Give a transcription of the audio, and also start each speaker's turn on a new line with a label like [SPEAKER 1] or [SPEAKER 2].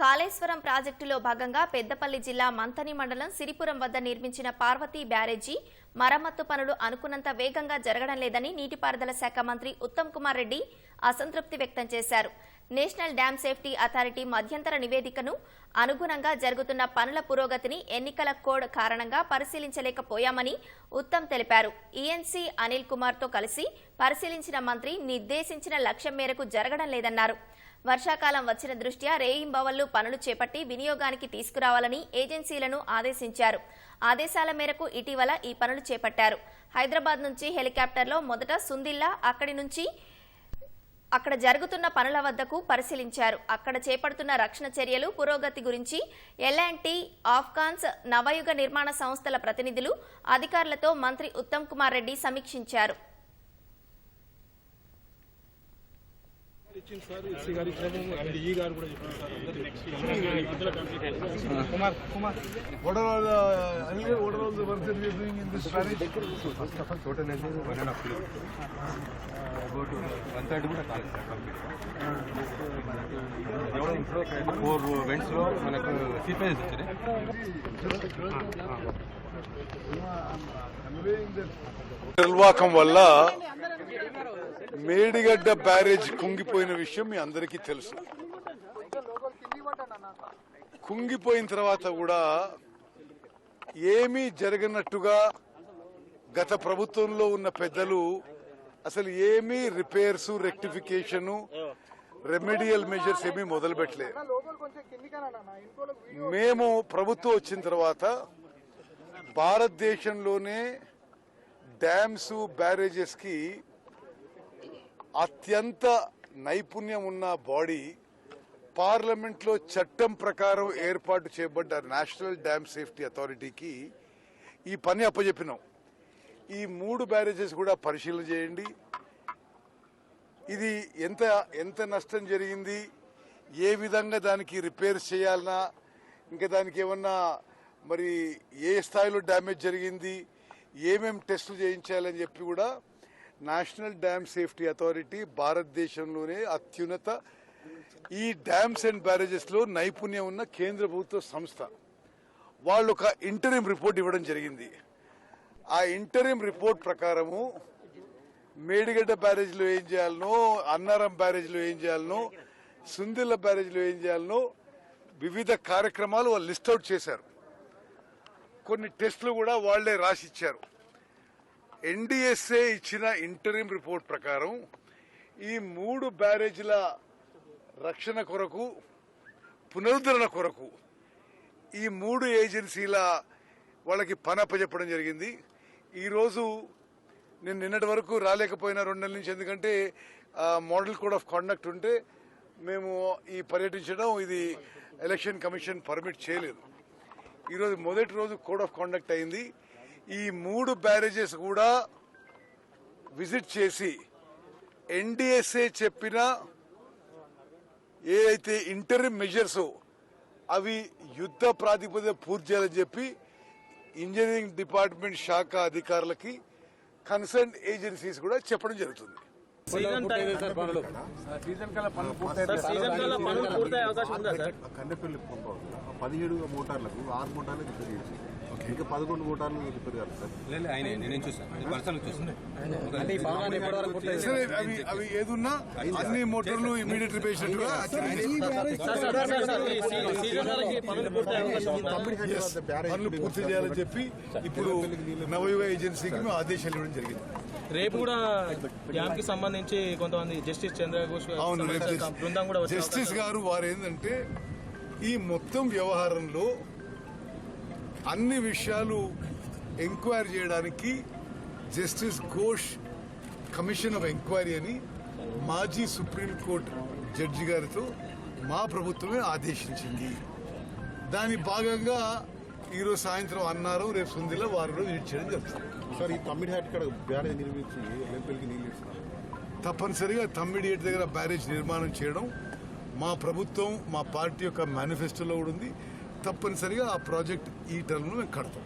[SPEAKER 1] కాళేశ్వరం ప్రాజెక్టులో భాగంగా పెద్దపల్లి జిల్లా మంతని మండలం సిరిపురం వద్ద నిర్మించిన పార్వతీ బ్యారేజీ మరమ్మత్తు పనులు అనుకున్నంత వేగంగా జరగడం లేదని నీటిపారుదల శాఖ మంత్రి ఉత్తమ్ కుమార్ రెడ్డి అసంతృప్తి వ్యక్తం చేశారు. నేషనల్ డ్యాం సేఫ్టీ అథారిటీ మధ్యంతర నివేదికను అనుగుణంగా జరుగుతున్న పనుల పురోగతిని ఎన్నికల కోడ్ కారణంగా పరిశీలించలేకపోయామని ఉత్తమ్ తెలిపారు. ఈఎన్సీ అనిల్ కుమార్తో కలిసి పరిశీలించిన మంత్రి నిర్దేశించిన లక్ష్యం మేరకు జరగడం లేదన్నారు. వర్షాకాలం వచ్చిన దృష్ట్యా రేయింబవళ్ళు పనులు చేపట్టి వినియోగానికి తీసుకురావాలని ఏజెన్సీలను ఆదేశించారు. ఆదేశాల మేరకు ఇటీవల ఈ పనులు చేపట్టారు. హైదరాబాద్ నుంచి హెలికాప్టర్లో మొదట సుందిల్లా అక్కడి నుంచి అక్కడ జరుగుతున్న పనుల వద్దకు పరిశీలించారు. అక్కడ చేపడుతున్న రక్షణ చర్యలు పురోగతి గురించి ఎల్ఎన్టీ ఆఫ్ఘాన్స్ నవయుగ నిర్మాణ సంస్థల ప్రతినిధులు అధికారులతో మంత్రి ఉత్తమ్ కుమార్ రెడ్డి సమీక్షించారు.
[SPEAKER 2] ఇచ్చింది సార్ ఎస్సీ గారు ఇచ్చినాము అండ్ ఈ గారు కూడా చెప్పారు సార్ అందరూ ఈ మధ్యలో కంప్లీట్ అయింది.
[SPEAKER 3] Kumar, Kumar, what are all the, Anil, what are all the work that we are doing in this valley?
[SPEAKER 4] First of all total అయితే one and half kilometer about one third కూడా కాలేదు sir complete ఇప్పుడు four వెంట్స్లో మనకు seepages వచ్చినాయి
[SPEAKER 3] నిర్వాకం వల్ల Medigadda barrage కుంగిపోయిన విషయం మీ అందరికీ తెలుసు. కుంగిపోయిన తర్వాత కూడా ఏమీ జరగనట్టుగా గత ప్రభుత్వంలో ఉన్న పెద్దలు అసలు ఏమీ రిపేర్స్ రెక్టిఫికేషన్ రెమెడియల్ మెజర్స్ ఏమీ మొదలుపెట్టలే. మేము ప్రభుత్వం వచ్చిన తర్వాత భారతదేశంలోనే డ్యామ్స్ బ్యారేజెస్కి అత్యంత నైపుణ్యం ఉన్న బాడీ పార్లమెంట్లో చట్టం ప్రకారం ఏర్పాటు చేయబడ్డ నేషనల్ డ్యామ్ సేఫ్టీ అథారిటీకి. ఈ పని అప్పజెప్పినాం. ఈ మూడు బ్యారేజెస్ కూడా పరిశీలన చేయండి. ఇది ఎంత ఎంత నష్టం జరిగింది? ఏ విధంగా దానికి రిపేర్స్ చేయాలన్నా ఇంకా దానికి ఏమన్నా మరి ఏ స్థాయిలో డ్యామేజ్ జరిగింది? ఏమేం టెస్టులు చేయించాలని చెప్పి కూడా నేషనల్ డ్యామ్ సేఫ్టీ అథారిటీ భారతదేశంలోనే అత్యున్నత. ఈ డ్యామ్స్ అండ్ బ్యారేజెస్లో నైపుణ్యం ఉన్న కేంద్ర ప్రభుత్వ సంస్థ. వాళ్ళు ఒక ఇంటరిం రిపోర్ట్ ఇవ్వడం జరిగింది. ఆ ఇంటరిం రిపోర్ట్ ప్రకారము మేడిగడ్డ బ్యారేజ్లో ఏం చేయాలనో అన్నారం బ్యారేజ్లో ఏం చేయాలనో సుందిల్ల బ్యారేజ్లో ఏం చేయాలనో వివిధ కార్యక్రమాలు వాళ్ళు లిస్ట్ అవుట్ చేశారు. కొన్ని టెస్టులు కూడా వాళ్ళే రాసిచ్చారు. ఎన్డీఎస్ఏ ఇచ్చిన ఇంటరీం రిపోర్ట్ ప్రకారం ఈ మూడు బ్యారేజీల రక్షణ కొరకు పునరుద్ధరణ కొరకు ఈ మూడు ఏజెన్సీల వాళ్ళకి పని అప్పచెప్పడం జరిగింది. ఈరోజు నేను నిన్నటి వరకు రాలేకపోయినా రెండు నెలల నుంచి ఎందుకంటే మోడల్ కోడ్ ఆఫ్ కాండక్ట్ ఉంటే మేము ఈ పర్యటించడం ఇది ఎలక్షన్ కమిషన్ పర్మిట్ చేయలేదు. ఈరోజు మొదటి రోజు కోడ్ ఆఫ్ కాండక్ట్ అయింది. ఈ మూడు బ్యారేజెస్ కూడా విజిట్ చేసి ఎన్డీఎస్ఏ చెప్పిన ఏదైతే ఇంటర్మ్ మెజర్స్ అవి యుద్ధ ప్రాతిపదిక పూర్తి చేయాలని చెప్పి ఇంజనీరింగ్ డిపార్ట్మెంట్ శాఖ అధికారులకి కన్సర్న్ ఏజెన్సీస్ కూడా చెప్పడం జరుగుతుంది.
[SPEAKER 2] సీజన్
[SPEAKER 5] పనులు
[SPEAKER 2] సీజన్ కల్లా పనులు పూర్తయ్యే అవకాశం ఉందా సార్
[SPEAKER 5] కన్నెపల్లి పదిహేడు మోటార్లకు ఆరు మోటార్లు రిపేర్ చేసి ఇంకా పదకొండు మోటార్లు రిపేర్ కాదు సార్
[SPEAKER 4] లేదు ఆయన నేను చూసాను పర్సనల్ చూసాను
[SPEAKER 3] సరే అవి అవి ఏదున్నా అన్ని మోటార్లు ఇమీడియట్ రిపేర్ చేసినట్టుగా
[SPEAKER 2] సార్ సార్ సార్ సార్ ఈ సీ- సీజన్ వరకు పనులు
[SPEAKER 3] పూర్తి చేయాలని చెప్పి ఇప్పుడు నవయుగ ఏజెన్సీకి ఆదేశాలు ఇవ్వడం జరిగింది
[SPEAKER 2] రేపు కూడా డ్యామ్కి సంబంధించి కొంతమంది జస్టిస్ చంద్రఘోష్ బృందం కూడా
[SPEAKER 3] జస్టిస్ గారు వారు ఏంటంటే ఈ మొత్తం వ్యవహారంలో అన్ని విషయాలు ఎంక్వైరీ చేయడానికి justice Ghosh commission of enquiry అని మాజీ సుప్రీంకోర్టు జడ్జి గారితో మా ప్రభుత్వమే ఆదేశించింది. దాని భాగంగా ఈరోజు సాయంత్రం అన్నారు రేపు సుందిలో వారి రోజు ఇచ్చేయడం జరుగుతుంది.
[SPEAKER 5] సార్ ఈ తమ్మిడి హాట్ ఇక్కడ బ్యారేజ్ నిర్మించి ఎల్లంపల్లికి నీళ్ళు ఇస్తున్నారు.
[SPEAKER 3] తప్పనిసరిగా తమ్మిడియేట్ దగ్గర బ్యారేజ్ నిర్మాణం చేయడం మా ప్రభుత్వం మా పార్టీ యొక్క మేనిఫెస్టోలో కూడా ఉంది. తప్పనిసరిగా ఆ ప్రాజెక్ట్ ఈ టర్మ్లో మేము కడతాం.